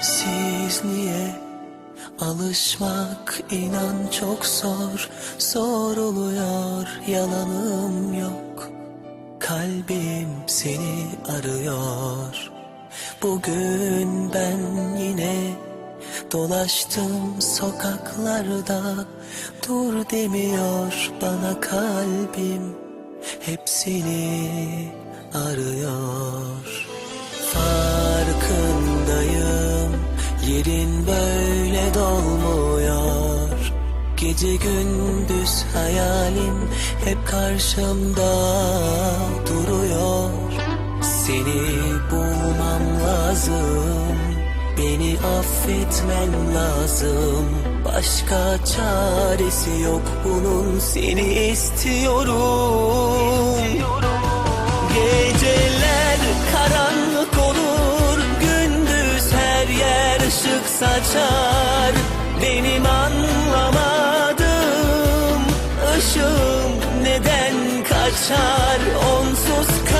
sensizliğe Alışmak inan çok zor. Zor oluyor yalanım yok. Kalbim seni arıyor. Bugün ben yine Dolaştım sokaklarda. Dur demiyor bana kalbim. Hepsini arıyor Gece gündüz hayalim Hep karşımda duruyor. Seni bulmam lazım Beni affetmen lazım. Başka çaresi yok bunun Seni istiyorum. Geceler karanlık olur Gündüz her yer ışık saçar. Benim anlamadığım ışığım neden kaçar Onsuz kör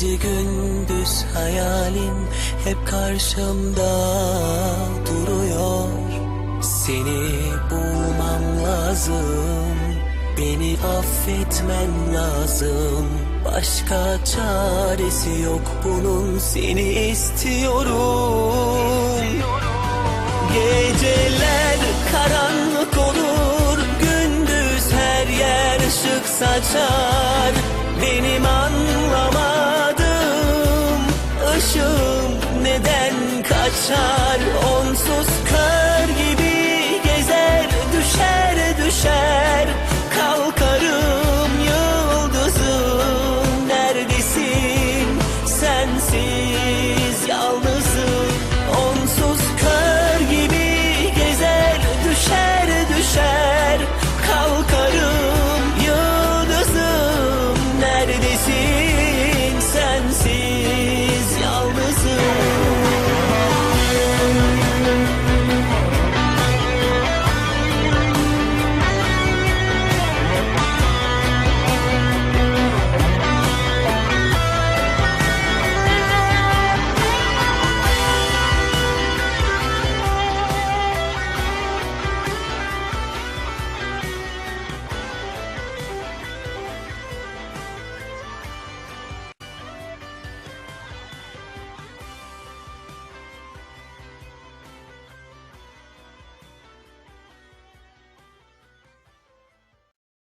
Gece gündüz hayalim Hep karşımda duruyor. Seni bulmam lazım Beni affetmen lazım. Başka çaresi yok bunun Seni istiyorum. Geceler karanlık olur Gündüz her yer ışık saçar. Benim anlamadığım başım neden kaçar onsuz kar?